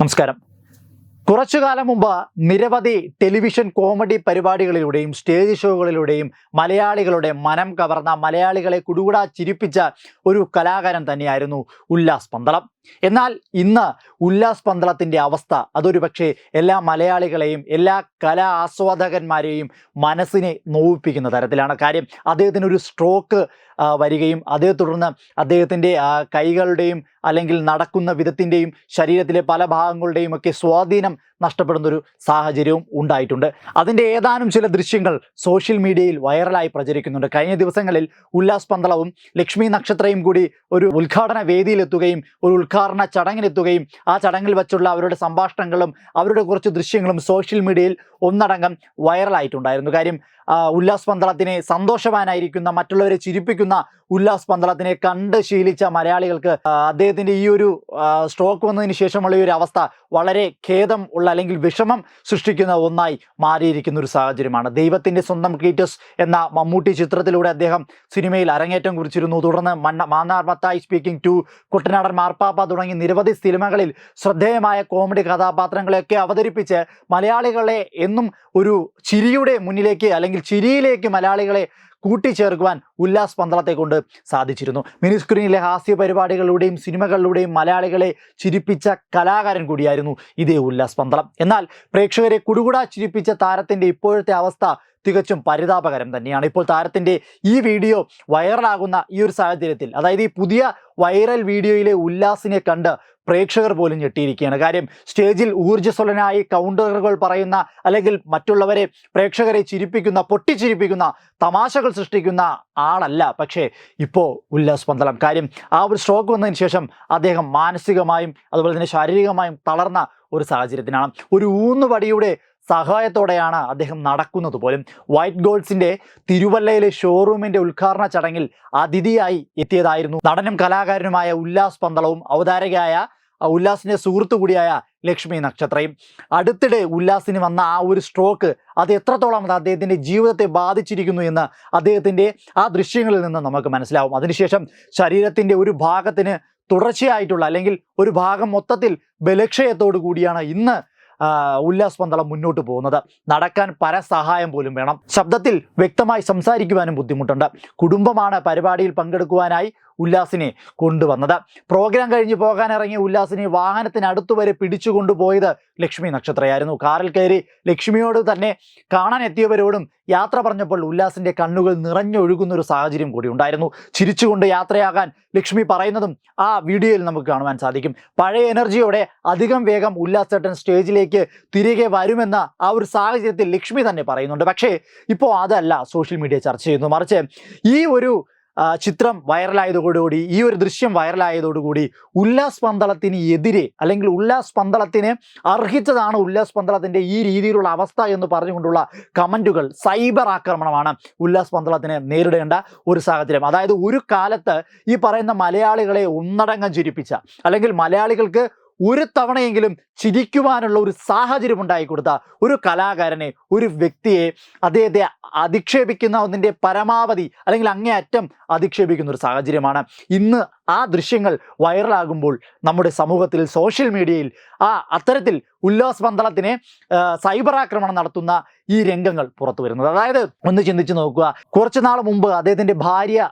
നമസ്കാരം. കുറച്ചു കാലം മുമ്പ് നിരവധി ടെലിവിഷൻ കോമഡി പരിപാടികളിലൂടെയും സ്റ്റേജ് ഷോകളിലൂടെയും മലയാളികളുടെ മനം കവർന്ന മലയാളികളെ കുടുകൂടാ ചിരിപ്പിച്ച ഒരു കലാകാരൻ തന്നെയായിരുന്നു ഉല്ലാസ് പന്തളം. എന്നാൽ ഇന്ന് ഉല്ലാസ് പന്തളത്തിന്റെ അവസ്ഥ അതൊരു പക്ഷേ എല്ലാ മലയാളികളെയും എല്ലാ കലാ ആസ്വാദകന്മാരെയും മനസ്സിനെ നോവിപ്പിക്കുന്ന തരത്തിലാണ്. കാര്യം അദ്ദേഹത്തിന് ഒരു സ്ട്രോക്ക് വരികയും അതേ തുടർന്ന് അദ്ദേഹത്തിന്റെ കൈകളുടെയും അല്ലെങ്കിൽ നടക്കുന്ന വിധത്തിന്റെയും ശരീരത്തിലെ പല ഭാഗങ്ങളുടെയും ഒക്കെ സ്വാധീനം നഷ്ടപ്പെടുന്നൊരു സാഹചര്യവും ഉണ്ടായിട്ടുണ്ട്. അതിന്റെ ഏതാനും ചില ദൃശ്യങ്ങൾ സോഷ്യൽ മീഡിയയിൽ വൈറലായി പ്രചരിക്കുന്നുണ്ട്. കഴിഞ്ഞ ദിവസങ്ങളിൽ ഉല്ലാസ് പന്തളവും ലക്ഷ്മി നക്ഷത്രയും കൂടി ഒരു ഉദ്ഘാടന വേദിയിലെത്തുകയും ഒരു ഉദ്ഘാടന ചടങ്ങിനെത്തുകയും ആ ചടങ്ങിൽ വെച്ചുള്ള അവരുടെ സംഭാഷണങ്ങളും അവരുടെ കുറച്ച് ദൃശ്യങ്ങളും സോഷ്യൽ മീഡിയയിൽ ഒന്നടങ്കം വൈറലായിട്ടുണ്ടായിരുന്നു കാര്യം ഉല്ലാസ് പന്തളത്തിനെ സന്തോഷവാനായിരിക്കുന്ന മറ്റുള്ളവരെ ചിരിപ്പിക്കുന്ന ഉല്ലാസ് പന്തളത്തിനെ കണ്ട് ശീലിച്ച മലയാളികൾക്ക് അദ്ദേഹത്തിന്റെ ഈ ഒരു സ്ട്രോക്ക് വന്നതിന് ശേഷമുള്ള ഈ ഒരു അവസ്ഥ വളരെ ഖേദം ഉള്ള അല്ലെങ്കിൽ വിഷമം സൃഷ്ടിക്കുന്ന ഒന്നായി മാറിയിരിക്കുന്ന ഒരു സാഹചര്യമാണ്. ദൈവത്തിന്റെ സ്വന്തം ക്ലീറ്റസ് എന്ന മമ്മൂട്ടി ചിത്രത്തിലൂടെ അദ്ദേഹം സിനിമയിൽ അരങ്ങേറ്റം കുറിച്ചിരുന്നു. തുടർന്ന് മണ്ണ മാന്നാർ മത്തായി സ്പീക്കിംഗ് ടു കുട്ടനാടൻ മാർപ്പാപ്പ തുടങ്ങി നിരവധി സിനിമകളിൽ ശ്രദ്ധേയമായ കോമഡി കഥാപാത്രങ്ങളെയൊക്കെ അവതരിപ്പിച്ച് മലയാളികളെ എന്നും ഒരു ചിരിയുടെ മുന്നിലേക്ക് അല്ലെങ്കിൽ ചിരിയിലേക്ക് മലയാളികളെ കൂട്ടിച്ചേർക്കുവാൻ ഉല്ലാസ് പന്തളത്തെ കൊണ്ട് സാധിച്ചിരുന്നു. മിനിസ്ക്രീനിലെ ഹാസ്യ പരിപാടികളിലൂടെയും സിനിമകളിലൂടെയും മലയാളികളെ ചിരിപ്പിച്ച കലാകാരൻ കൂടിയായിരുന്നു ഇതേ ഉല്ലാസ് പന്തളം. എന്നാൽ പ്രേക്ഷകരെ കുടുകുടാ ചിരിപ്പിച്ച താരത്തിന്റെ ഇപ്പോഴത്തെ അവസ്ഥ തികച്ചും പരിതാപകരം തന്നെയാണ്. ഇപ്പോൾ താരത്തിന്റെ ഈ വീഡിയോ വൈറലാകുന്ന ഈ ഒരു സാഹചര്യത്തിൽ അതായത് ഈ പുതിയ വൈറൽ വീഡിയോയിലെ ഉല്ലാസിനെ കണ്ട് പ്രേക്ഷകർ പോലും ഞെട്ടിയിരിക്കുകയാണ്. കാര്യം സ്റ്റേജിൽ ഊർജസ്വലനായി കൗണ്ടറുകൾ പറയുന്ന അല്ലെങ്കിൽ മറ്റുള്ളവരെ പ്രേക്ഷകരെ ചിരിപ്പിക്കുന്ന പൊട്ടിച്ചിരിപ്പിക്കുന്ന തമാശകൾ സൃഷ്ടിക്കുന്ന ആളല്ല. പക്ഷേ ഇപ്പോൾ ഉല്ലാസ് പന്തളം. കാര്യം ആ ഒരു സ്ട്രോക്ക് വന്നതിന് ശേഷം അദ്ദേഹം മാനസികമായും അതുപോലെ തന്നെ ശാരീരികമായും തളർന്ന ഒരു സാഹചര്യത്തിനാണ്. ഒരു ഊന്നുപടിയുടെ സഹായത്തോടെയാണ് അദ്ദേഹം നടക്കുന്നത് പോലും. വൈറ്റ് ഗോൾസിന്റെ തിരുവല്ലയിലെ ഷോറൂമിന്റെ ഉദ്ഘാടന ചടങ്ങിൽ അതിഥിയായി എത്തിയതായിരുന്നു. നടനും കലാകാരനുമായ ഉല്ലാസ് പന്തളവും അവതാരകയായ ഉല്ലാസിന്റെ സുഹൃത്തു കൂടിയായ ലക്ഷ്മി നക്ഷത്രയും. അടുത്തിടെ ഉല്ലാസിന് വന്ന ആ ഒരു സ്ട്രോക്ക് അത് എത്രത്തോളം അത് അദ്ദേഹത്തിന്റെ ജീവിതത്തെ ബാധിച്ചിരിക്കുന്നു എന്ന് അദ്ദേഹത്തിന്റെ ആ ദൃശ്യങ്ങളിൽ നിന്ന് നമുക്ക് മനസ്സിലാവും. അതിനുശേഷം ശരീരത്തിന്റെ ഒരു ഭാഗത്തിന് തുടർച്ചയായിട്ടുള്ള അല്ലെങ്കിൽ ഒരു ഭാഗം മൊത്തത്തിൽ ബലക്ഷയത്തോടു കൂടിയാണ് ഇന്ന് ഉല്ലാസ് പന്തളം മുന്നോട്ട് പോകുന്നത്. നടക്കാൻ പരസഹായം പോലും വേണം. ശബ്ദത്തിൽ വ്യക്തമായി സംസാരിക്കുവാനും ബുദ്ധിമുട്ടുണ്ട്. കുടുംബമാണ് പരിപാടിയിൽ പങ്കെടുക്കുവാനായി ഉല്ലാസിനെ കൊണ്ടുവന്നത്. പ്രോഗ്രാം കഴിഞ്ഞ് പോകാൻ ഇറങ്ങിയ ഉല്ലാസിനെ വാഹനത്തിനടുത്തു വരെ പിടിച്ചുകൊണ്ടുപോയത് ലക്ഷ്മി നക്ഷത്രയായിരുന്നു. കാറിൽ കയറി ലക്ഷ്മിയോട് തന്നെ കാണാൻ എത്തിയവരോടും യാത്ര പറഞ്ഞപ്പോൾ ഉല്ലാസിന്റെ കണ്ണുകൾ നിറഞ്ഞൊഴുകുന്ന ഒരു സാഹചര്യം കൂടി ഉണ്ടായിരുന്നു. ചിരിച്ചുകൊണ്ട് യാത്രയാകാൻ ലക്ഷ്മി പറയുന്നതും ആ വീഡിയോയിൽ നമുക്ക് കാണുവാൻ സാധിക്കും. പഴയ എനർജിയോടെ അധികം വേഗം ഉല്ലാസ് ചേട്ടൻ സ്റ്റേജിലേക്ക് തിരികെ വരുമെന്ന ആ ഒരു സാഹചര്യത്തിൽ ലക്ഷ്മി തന്നെ പറയുന്നുണ്ട്. പക്ഷേ ഇപ്പോൾ അതല്ല സോഷ്യൽ മീഡിയ ചർച്ച ചെയ്യുന്നു മറിച്ച് ഈ ഒരു ചിത്രം വൈറലായതോടുകൂടി ഈ ഒരു ദൃശ്യം വൈറലായതോടുകൂടി ഉല്ലാസ് പന്തളത്തിന് എതിരെ അല്ലെങ്കിൽ ഉല്ലാസ് പന്തളത്തിന് അർഹിച്ചതാണ് ഉല്ലാസ് പന്തളത്തിന്റെ ഈ രീതിയിലുള്ള അവസ്ഥ എന്ന് പറഞ്ഞുകൊണ്ടുള്ള കമന്റുകൾ സൈബർ ആക്രമണമാണ് ഉല്ലാസ് പന്തളത്തിന് നേരിടേണ്ട ഒരു സാഹചര്യം. അതായത് ഒരു കാലത്ത് ഈ പറയുന്ന മലയാളികളെ ഒന്നടങ്കം ചിരിപ്പിച്ച അല്ലെങ്കിൽ മലയാളികൾക്ക് ഒരു തവണയെങ്കിലും ചിരിക്കുവാനുള്ള ഒരു സാഹചര്യം ഉണ്ടായി കൊടുത്ത ഒരു കലാകാരനെ ഒരു വ്യക്തിയെ അദ്ദേഹത്തെ അധിക്ഷേപിക്കുന്ന ഒന്നിന്റെ പരമാവധി അല്ലെങ്കിൽ അങ്ങേയറ്റം അധിക്ഷേപിക്കുന്ന ഒരു സാഹചര്യമാണ്. ഇന്ന് ആ ദൃശ്യങ്ങൾ വൈറലാകുമ്പോൾ നമ്മുടെ സമൂഹത്തിൽ സോഷ്യൽ മീഡിയയിൽ ആ അത്തരത്തിൽ ഉല്ലാസ് പന്തളത്തിനെ സൈബർ ആക്രമണം നടത്തുന്ന ഈ രംഗങ്ങൾ പുറത്തു വരുന്നത്. അതായത് ഒന്ന് ചിന്തിച്ച് നോക്കുക. കുറച്ച് നാൾ മുമ്പ് അദ്ദേഹത്തിന്റെ ഭാര്യ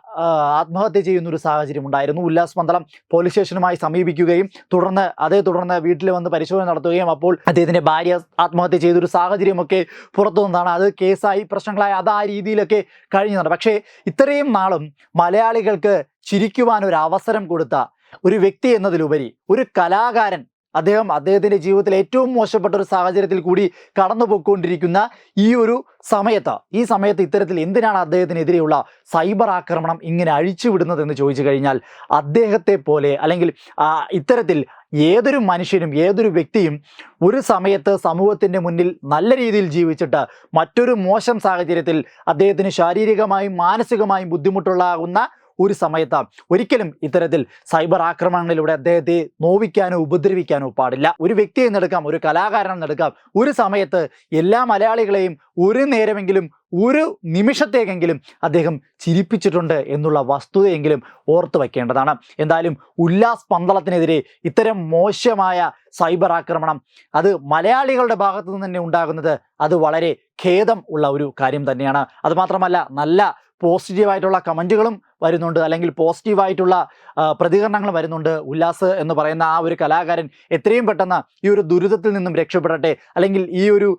ആത്മഹത്യ ചെയ്യുന്ന ഒരു സാഹചര്യം ഉണ്ടായിരുന്നു. ഉല്ലാസ് പന്തളം പോലീസ് സ്റ്റേഷനുമായി സമീപിക്കുകയും തുടർന്ന് അതേ തുടർന്ന് വീട്ടിൽ വന്ന് പരിശോധന നടത്തുകയും അപ്പോൾ അദ്ദേഹത്തിന്റെ ഭാര്യ ആത്മഹത്യ ചെയ്തൊരു സാഹചര്യമൊക്കെ പുറത്തു വന്നതാണ്. അത് കേസായി പ്രശ്നങ്ങളായി അത് ആ രീതിയിലൊക്കെ കഴിഞ്ഞതാണ്. പക്ഷേ ഇത്രയും നാളും മലയാളികൾക്ക് ചിരിക്കുവാൻ ഒരു അവസരം കൊടുത്ത ഒരു വ്യക്തി എന്നതിലുപരി ഒരു കലാകാരൻ അദ്ദേഹം അദ്ദേഹത്തിന്റെ ജീവിതത്തിൽ ഏറ്റവും മോശപ്പെട്ട ഒരു സാഹചര്യത്തിൽ കൂടി കടന്നു പോയിക്കൊണ്ടിരിക്കുന്ന ഈ ഒരു സമയത്ത് ഈ സമയത്ത് ഇത്തരത്തിൽ എന്തിനാണ് അദ്ദേഹത്തിനെതിരെയുള്ള സൈബർ ആക്രമണം ഇങ്ങനെ അഴിച്ചുവിടുന്നത് എന്ന് ചോദിച്ചു കഴിഞ്ഞാൽ അദ്ദേഹത്തെ പോലെ അല്ലെങ്കിൽ ഇത്തരത്തിൽ ഏതൊരു മനുഷ്യനും ഏതൊരു വ്യക്തിയും ഒരു സമയത്ത് സമൂഹത്തിന്റെ മുന്നിൽ നല്ല രീതിയിൽ ജീവിച്ചിട്ട് മറ്റൊരു മോശം സാഹചര്യത്തിൽ അദ്ദേഹത്തിന് ശാരീരികമായും മാനസികമായും ബുദ്ധിമുട്ടുള്ളാകുന്ന ഒരു സമയത്ത് ഒരിക്കലും ഇത്തരത്തിൽ സൈബർ ആക്രമണങ്ങളിലൂടെ അദ്ദേഹത്തെ നോവിക്കാനോ ഉപദ്രവിക്കാനോ പാടില്ല. ഒരു വ്യക്തിയെ എന്നെടുക്കാം ഒരു കലാകാരനെ എന്നെടുക്കാം ഒരു സമയത്ത് എല്ലാ മലയാളികളെയും ഒരു നേരമെങ്കിലും ഒരു നിമിഷത്തേക്കെങ്കിലും അദ്ദേഹം ചിരിപ്പിച്ചിട്ടുണ്ട് എന്നുള്ള വസ്തുതയെങ്കിലും ഓർത്തു വയ്ക്കേണ്ടതാണ്. എന്തായാലും ഉല്ലാസ് പന്തളത്തിനെതിരെ ഇത്തരം മോശമായ സൈബർ ആക്രമണം അത് മലയാളികളുടെ ഭാഗത്തു നിന്ന് തന്നെ ഉണ്ടാകുന്നത് അത് വളരെ ഖേദം ഉള്ള ഒരു കാര്യം തന്നെയാണ്. അതുമാത്രമല്ല നല്ല പോസിറ്റീവായിട്ടുള്ള കമന്റുകളും വരുന്നുണ്ട് അല്ലെങ്കിൽ പോസിറ്റീവായിട്ടുള്ള പ്രതികരണങ്ങൾ വരുന്നുണ്ട് ഉല്ലാസ് എന്ന് പറയുന്ന ആ ഒരു കലാകാരൻ എത്രയും പെട്ടെന്ന് ഈ ഒരു ദുരിതത്തിൽ നിന്നും രക്ഷപ്പെടട്ടെ അല്ലെങ്കിൽ ഈ ഒരു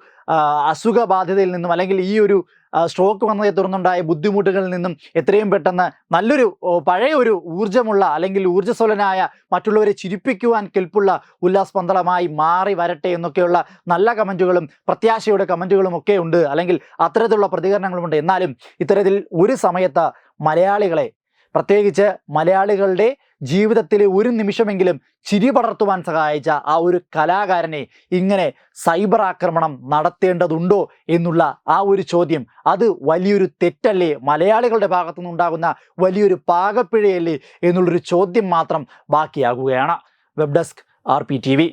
അസുഖബാധിതയിൽ നിന്നും അല്ലെങ്കിൽ ഈ ഒരു സ്ട്രോക്ക് വന്നതിനെ തുടർന്നുണ്ടായ ബുദ്ധിമുട്ടുകളിൽ നിന്നും എത്രയും പെട്ടെന്ന് നല്ലൊരു പഴയ ഒരു ഊർജമുള്ള അല്ലെങ്കിൽ ഊർജസ്വലനായ മറ്റുള്ളവരെ ചിരിപ്പിക്കുവാൻ കെൽപ്പുള്ള ഉല്ലാസ് പന്തളമായി മാറി വരട്ടെ എന്നൊക്കെയുള്ള നല്ല കമന്റുകളും പ്രത്യാശയുടെ കമന്റുകളും ഒക്കെ ഉണ്ട് അല്ലെങ്കിൽ അത്തരത്തിലുള്ള പ്രതികരണങ്ങളുമുണ്ട്. എന്നാലും ഇത്തരത്തിൽ ഒരു സമയത്ത് മലയാളികളെ. പ്രത്യേകിച്ച് മലയാളികളുടെ ജീവിതത്തിലെ ഒരു നിമിഷമെങ്കിലും ചിരി പടർത്തുവാൻ സഹായിച്ച ആ ഒരു കലാകാരനെ ഇങ്ങനെ സൈബർ ആക്രമണം നടത്തേണ്ടതുണ്ടോ എന്നുള്ള ആ ഒരു ചോദ്യം അത് വലിയൊരു തെറ്റല്ലേ? മലയാളികളുടെ ഭാഗത്തു നിന്നുണ്ടാകുന്ന വലിയൊരു പാകപ്പിഴയല്ലേ? എന്നുള്ളൊരു ചോദ്യം മാത്രം ബാക്കിയാകുകയാണ്. Web desk R P T V